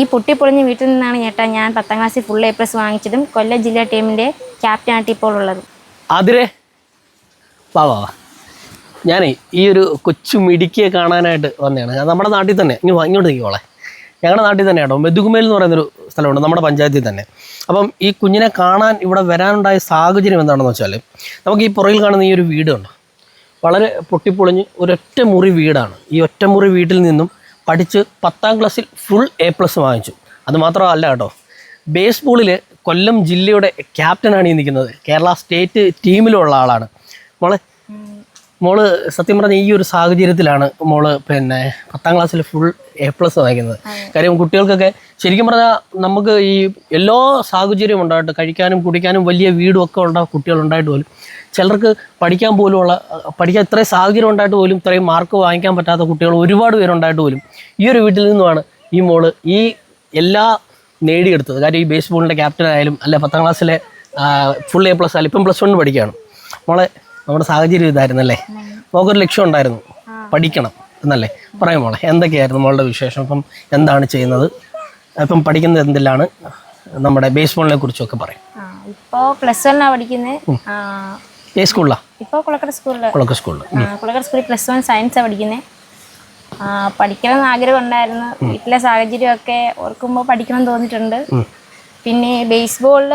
ഈ പൊട്ടിപ്പൊളിഞ്ഞ വീട്ടിൽ നിന്നാണ് ചേട്ടാ ഞാൻ പത്താം ക്ലാസ്സിൽ ഫുൾ എ പ്ലസ് വാങ്ങിച്ചതും കൊല്ലം ജില്ലാ ടീമിന്റെ ക്യാപ്റ്റനായിട്ട് ഇപ്പോൾ ഉള്ളത്. അതിരെ വാ വാ ഞാനേ ഈ ഒരു കൊച്ചു മിടുക്കിയെ കാണാനായിട്ട് വന്നതാണ്. നമ്മുടെ നാട്ടിൽ തന്നെ. ഇങ്ങ് വാ, ഇങ്ങോട്ട് ഞങ്ങളുടെ നാട്ടിൽ തന്നെ കേട്ടോ. മെതുകുമേൽ എന്ന് പറയുന്നൊരു സ്ഥലമുണ്ട്. നമ്മുടെ പഞ്ചായത്തിൽ തന്നെ. അപ്പം ഈ കുഞ്ഞിനെ കാണാൻ ഇവിടെ വരാനുണ്ടായ സാഹചര്യം എന്താണെന്ന് വെച്ചാൽ നമുക്ക് ഈ പുറകിൽ കാണുന്ന ഈ ഒരു വീടുണ്ട്. വളരെ പൊട്ടിപ്പൊളിഞ്ഞ് ഒരൊറ്റ മുറി വീടാണ്. ഈ ഒറ്റമുറി വീട്ടിൽ നിന്നും പഠിച്ച് പത്താം ക്ലാസ്സിൽ ഫുൾ എ പ്ലസ് വാങ്ങിച്ചു. അത് മാത്രമല്ല കേട്ടോ. ബേസ്ബോളിൽ കൊല്ലം ജില്ലയുടെ ക്യാപ്റ്റനാണ് ഈ നിൽക്കുന്നത്. കേരള സ്റ്റേറ്റ് ടീമിലുള്ള ആളാണ്. മോളെ മോൾ സത്യം പറഞ്ഞ ഈ ഒരു സാഹചര്യത്തിലാണ് മോൾ പിന്നെ പത്താം ക്ലാസ്സിൽ ഫുൾ എ പ്ലസ് വാങ്ങിക്കുന്നത് കാര്യം കുട്ടികൾക്കൊക്കെ ശരിക്കും പറഞ്ഞാൽ നമുക്ക് ഈ എല്ലാ സാഹചര്യവും ഉണ്ടായിട്ട് കഴിക്കാനും കുടിക്കാനും വലിയ വീടും ഒക്കെ ഉള്ള കുട്ടികളുണ്ടായിട്ട് പോലും ചിലർക്ക് പഠിക്കാൻ പോലുമുള്ള പഠിക്കാൻ ഇത്രയും സാഹചര്യം ഉണ്ടായിട്ട് പോലും ഇത്രയും മാർക്ക് വാങ്ങിക്കാൻ പറ്റാത്ത കുട്ടികൾ ഒരുപാട് പേരുണ്ടായിട്ട് പോലും ഈ ഒരു വീട്ടിൽ നിന്നുമാണ് ഈ മോൾ ഈ എല്ലാ നേടിയെടുത്തത്. കാര്യം ഈ ബേസ്ബോളിന്റെ ക്യാപ്റ്റൻ ആയാലും അല്ല പത്താം ക്ലാസ്സിലെ ഫുൾ എ പ്ലസ് ആയാലും ഇപ്പം പ്ലസ് വൺ പഠിക്കുകയാണ്. മോളെ നമ്മുടെ സാഹചര്യം ഇതായിരുന്നല്ലേ? മോക്കൊരു ലക്ഷ്യം ഉണ്ടായിരുന്നു. പഠിക്കണം എന്നല്ലേ? പറയാം മോളെ എന്തൊക്കെയായിരുന്നു മോളുടെ വിശേഷം? ഇപ്പം എന്താണ് ചെയ്യുന്നത്? ഇപ്പം പഠിക്കുന്നത് എന്തിലാണ്? നമ്മുടെ ബേസ്ബോളിനെ കുറിച്ചൊക്കെ പറയും. ഇപ്പോ ഇപ്പോൾ പ്ലസ് വണ്ണാണ് പഠിക്കുന്നത് ഏ സ്കൂളിലാണ് ഇപ്പോൾ കുളക്കട സ്കൂളിൽ കുളക്ക് സ്കൂളിൽ കുളക്കട സ്കൂളിൽ പ്ലസ് വൺ സയൻസാണ് പഠിക്കുന്നത് പഠിക്കണം ആഗ്രഹം ഉണ്ടായിരുന്നു. വീട്ടിലെ സാഹചര്യമൊക്കെ ഓർക്കുമ്പോൾ പഠിക്കണം തോന്നിയിട്ടുണ്ട്. പിന്നെ ബേസ്ബോളിൽ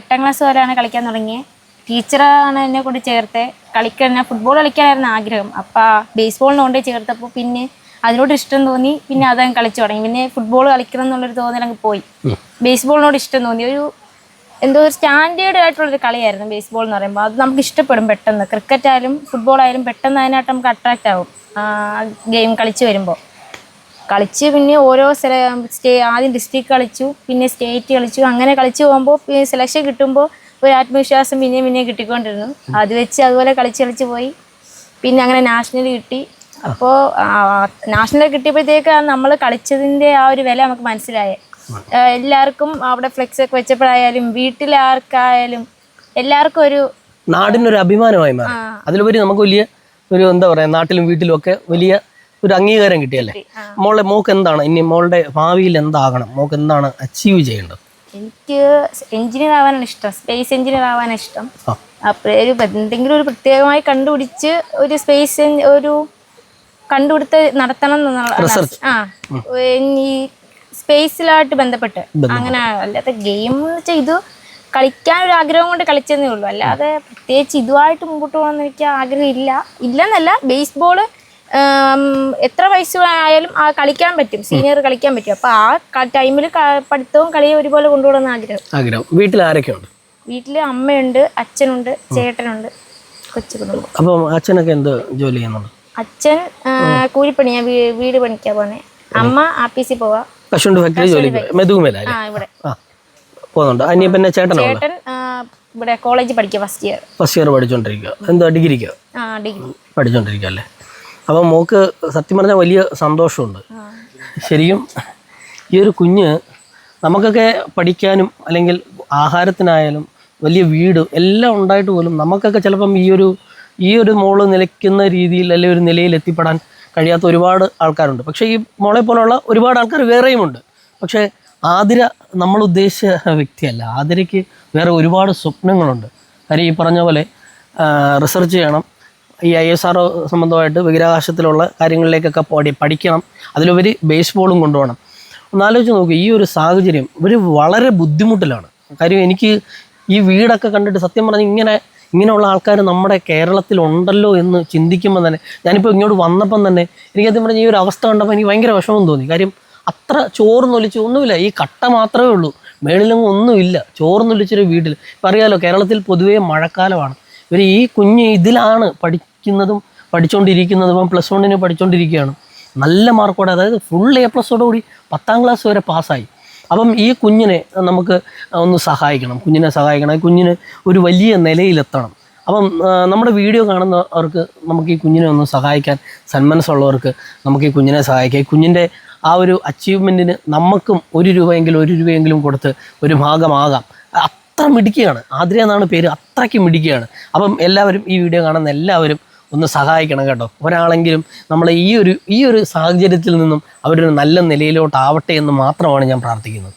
എട്ടാം ക്ലാസ് വരെയാണ് കളിക്കാൻ തുടങ്ങിയത് ടീച്ചറാണ് എന്നെ കൊണ്ട് ചേർത്ത്. കളിക്കാൻ ഫുട്ബോൾ കളിക്കാനായിരുന്നു ആഗ്രഹം. അപ്പോൾ ബേസ്ബോളിനെ കൊണ്ട് ചേർത്തപ്പോൾ പിന്നെ അതിനോട് ഇഷ്ടം തോന്നി പിന്നെ അതങ്ങ് കളിച്ചു തുടങ്ങി. പിന്നെ ഫുട്ബോൾ കളിക്കണം എന്നുള്ളൊരു തോന്നൽ അങ്ങ് പോയി. ബേസ്ബോളിനോട് ഇഷ്ടം തോന്നി. ഒരു എന്തോ ഒരു സ്റ്റാൻഡേർഡ് ആയിട്ടുള്ളൊരു കളിയായിരുന്നു ബേസ്ബോൾ എന്ന് പറയുമ്പോൾ അത് നമുക്ക് ഇഷ്ടപ്പെടും പെട്ടെന്ന്. ക്രിക്കറ്റ് ആയാലും ഫുട്ബോൾ ആയാലും പെട്ടെന്ന് അതിനായിട്ട് നമുക്ക് അട്രാക്റ്റ് ആവും. ഗെയിം കളിച്ച് വരുമ്പോൾ കളിച്ച് പിന്നെ ഓരോ സെല സ്റ്റേ ആദ്യം ഡിസ്ട്രിക്ട് കളിച്ചു പിന്നെ സ്റ്റേറ്റ് കളിച്ചു. അങ്ങനെ കളിച്ച് പോകുമ്പോൾ സെലക്ഷൻ കിട്ടുമ്പോൾ ഒരു ആത്മവിശ്വാസം പിന്നെയും പിന്നെയും കിട്ടിക്കൊണ്ടിരുന്നു. അത് വെച്ച് അതുപോലെ കളിച്ച് കളിച്ച് പോയി. പിന്നെ അങ്ങനെ നാഷണൽ കിട്ടി. അപ്പോൾ നാഷണൽ കിട്ടിയപ്പോഴത്തേക്കാണ് നമ്മൾ കളിച്ചതിന്റെ ആ ഒരു വില നമുക്ക് മനസ്സിലായത് എല്ലാവർക്കും അവിടെ ഫ്ലെക്സ് ഒക്കെ വെച്ചപ്പോഴായാലും വീട്ടിലാർക്കായാലും എല്ലാവർക്കും ഒരു നാടിനൊരു അഭിമാനമായി മാറി. അതിലുപരി നമുക്ക് വലിയ ഒരു എന്താ പറയുക നാട്ടിലും വീട്ടിലും ഒക്കെ വലിയ ഒരു അംഗീകാരം കിട്ടിയല്ലേ? മോളെ മോക്ക് എന്താണ്? ഇനി മോളുടെ ഭാവിയിൽ എന്താകണം? മോക്ക് എന്താണ് അച്ചീവ് ചെയ്യേണ്ടത്? എനിക്ക് എഞ്ചിനീയർ ആവാനാണ് ഇഷ്ടം. സ്പേസ് എഞ്ചിനീയർ ആവാനാണ് ഇഷ്ടം. അപ്പോൾ ഒരു എന്തെങ്കിലും ഒരു പ്രത്യേകമായി കണ്ടുപിടിച്ച് ഒരു സ്പേസ് ഒരു കണ്ടുപിടുത്ത് നടത്തണം എന്നുള്ള ആ. ഈ സ്പേസിലായിട്ട് ബന്ധപ്പെട്ട്. അങ്ങനെ അല്ലാതെ ഗെയിം എന്ന് വെച്ചാൽ ഇത് കളിക്കാൻ ഒരു ആഗ്രഹം കൊണ്ട് കളിച്ചതേ ഉള്ളൂ. അല്ലാതെ പ്രത്യേകിച്ച് ഇതുമായിട്ട് മുമ്പോട്ട് പോകണമെന്ന് എനിക്ക് ആഗ്രഹം ഇല്ല. ഇല്ലെന്നല്ല ബേസ്ബോൾ എത്ര വയസ്സായാലും ആ കളിക്കാൻ പറ്റും. സീനിയർ കളിക്കാൻ പറ്റും. അപ്പൊ ആ ടൈമിൽ പഠിത്തവും കളിയും ഒരുപോലെ കൊണ്ടുപോകണമെന്ന് ആഗ്രഹം. ആഗ്രഹം. വീട്ടിൽ ആരൊക്കെയുണ്ട്? വീട്ടിൽ അമ്മയുണ്ട് അച്ഛനുണ്ട് ചേട്ടനുണ്ട് കൊച്ചു കുടുംബം അപ്പം അച്ഛനൊക്കെ എന്ത് ജോലി ചെയ്യുന്നുണ്ട്? അച്ഛൻ കൂലിപ്പണിയാ വീട് പണിക്കാ പോണേ അമ്മ ആപ്പീസിൽ പോവാ. കശുണ്ട് ഫാക്ടറി ജോലി മെതുകുമേല ആ ഇവിടെ. പോകുന്നുണ്ട്? അനിയ പിന്നെ ചേട്ടൻ ചേട്ടൻ ഇവിടെ കോളേജിൽ പഠിക്കുക ഫസ്റ്റ് ഇയർ ഫസ്റ്റ് ഇയർ പഠിച്ചുകൊണ്ടിരിക്കുക എന്താ ഡിഗ്രിക്ക് ആ ഡിഗ്രി പഠിച്ചുകൊണ്ടിരിക്കുക അല്ലേ? അപ്പം മോക്ക് സത്യം പറഞ്ഞാൽ വലിയ സന്തോഷമുണ്ട്. ശരിക്കും ഈ ഒരു കുഞ്ഞ് നമുക്കൊക്കെ പഠിക്കാനും അല്ലെങ്കിൽ ആഹാരത്തിനായാലും വലിയ വീട് എല്ലാം ഉണ്ടായിട്ട് പോലും നമുക്കൊക്കെ ചിലപ്പം ഈ ഒരു ഈ ഒരു മോൾ നിലയ്ക്കുന്ന രീതിയിൽ അല്ലെങ്കിൽ ഒരു നിലയിൽ എത്തിപ്പെടാൻ കഴിയാത്ത ഒരുപാട് ആൾക്കാരുണ്ട്. പക്ഷേ ഈ മോളെ പോലുള്ള ഒരുപാട് ആൾക്കാർ വേറെയുമുണ്ട് പക്ഷേ ആതിര നമ്മൾ ഉദ്ദേശിച്ച വ്യക്തിയല്ല. ആതിരയ്ക്ക് വേറെ ഒരുപാട് സ്വപ്നങ്ങളുണ്ട്. കാര്യം ഈ പറഞ്ഞ പോലെ റിസർച്ച് ചെയ്യണം. ഈ ഐ എസ് ആർ സംബന്ധമായിട്ട് ബഹിരാകാശത്തിലുള്ള കാര്യങ്ങളിലേക്കൊക്കെ പഠി പഠിക്കണം. അതിലുപരി ബേസ്ബോളും കൊണ്ടുപോകണം. ഒന്നാലോചിച്ച് നോക്കൂ ഈ ഒരു സാഹചര്യം ഇവർ വളരെ ബുദ്ധിമുട്ടിലാണ്. കാര്യം എനിക്ക് ഈ വീടൊക്കെ കണ്ടിട്ട് സത്യം പറഞ്ഞാൽ ഇങ്ങനെ ഇങ്ങനെയുള്ള ആൾക്കാർ നമ്മുടെ കേരളത്തിലുണ്ടല്ലോ എന്ന് ചിന്തിക്കുമ്പോൾ തന്നെ ഞാനിപ്പോൾ ഇങ്ങോട്ട് വന്നപ്പം തന്നെ എനിക്ക് സത്യം പറഞ്ഞാൽ ഈ ഒരു അവസ്ഥ കണ്ടപ്പോൾ എനിക്ക് ഭയങ്കര വിഷമം തോന്നി. കാര്യം അത്ര ചോർന്നൊലിച്ച് ഒന്നുമില്ല. ഈ കട്ട മാത്രമേ ഉള്ളൂ. മേളിലൊന്നും ഒന്നുമില്ല. ചോർന്നൊലിച്ചൊരു വീട്ടിൽ ഇപ്പം അറിയാമല്ലോ കേരളത്തിൽ പൊതുവേ മഴക്കാലമാണ്. ഇവർ ഈ കുഞ്ഞ് ഇതിലാണ് പഠിക്കുന്നതും പഠിച്ചുകൊണ്ടിരിക്കുന്നതും പ്ലസ് വണ്ണിന് പഠിച്ചുകൊണ്ടിരിക്കുകയാണ് നല്ല മാർക്കോടെ അതായത് ഫുൾ എ പ്ലസോടുകൂടി പത്താം ക്ലാസ് വരെ പാസ്സായി അപ്പം ഈ കുഞ്ഞിനെ നമുക്ക് ഒന്ന് സഹായിക്കണം കുഞ്ഞിനെ സഹായിക്കണം കുഞ്ഞിന് ഒരു വലിയ നിലയിലെത്തണം. അപ്പം നമ്മുടെ വീഡിയോ കാണുന്നവർക്ക് നമുക്ക് ഈ കുഞ്ഞിനെ ഒന്ന് സഹായിക്കാൻ സന്മനസ്സുള്ളവർക്ക് നമുക്ക് ഈ കുഞ്ഞിനെ സഹായിക്കാം. കുഞ്ഞിന്റെ ആ ഒരു അച്ചീവ്മെന്റിന് നമുക്കും ഒരു രൂപയെങ്കിലും ഒരു രൂപയെങ്കിലും കൊടുത്ത് ഒരു ഭാഗമാകാം. അത്ര മിടിക്കുകയാണ് ആതിര എന്നാണ് പേര്. അത്രയ്ക്ക് മിടിക്കുകയാണ് അപ്പം എല്ലാവരും ഈ വീഡിയോ കാണുന്ന എല്ലാവരും ഒന്ന് സഹായിക്കണം കേട്ടോ. ഒരാളെങ്കിലും നമ്മളെ ഈ ഒരു ഈ ഒരു സാഹചര്യത്തിൽ നിന്നും അവരൊരു നല്ല നിലയിലോട്ടാവട്ടെ എന്ന് മാത്രമാണ് ഞാൻ പ്രാർത്ഥിക്കുന്നത്.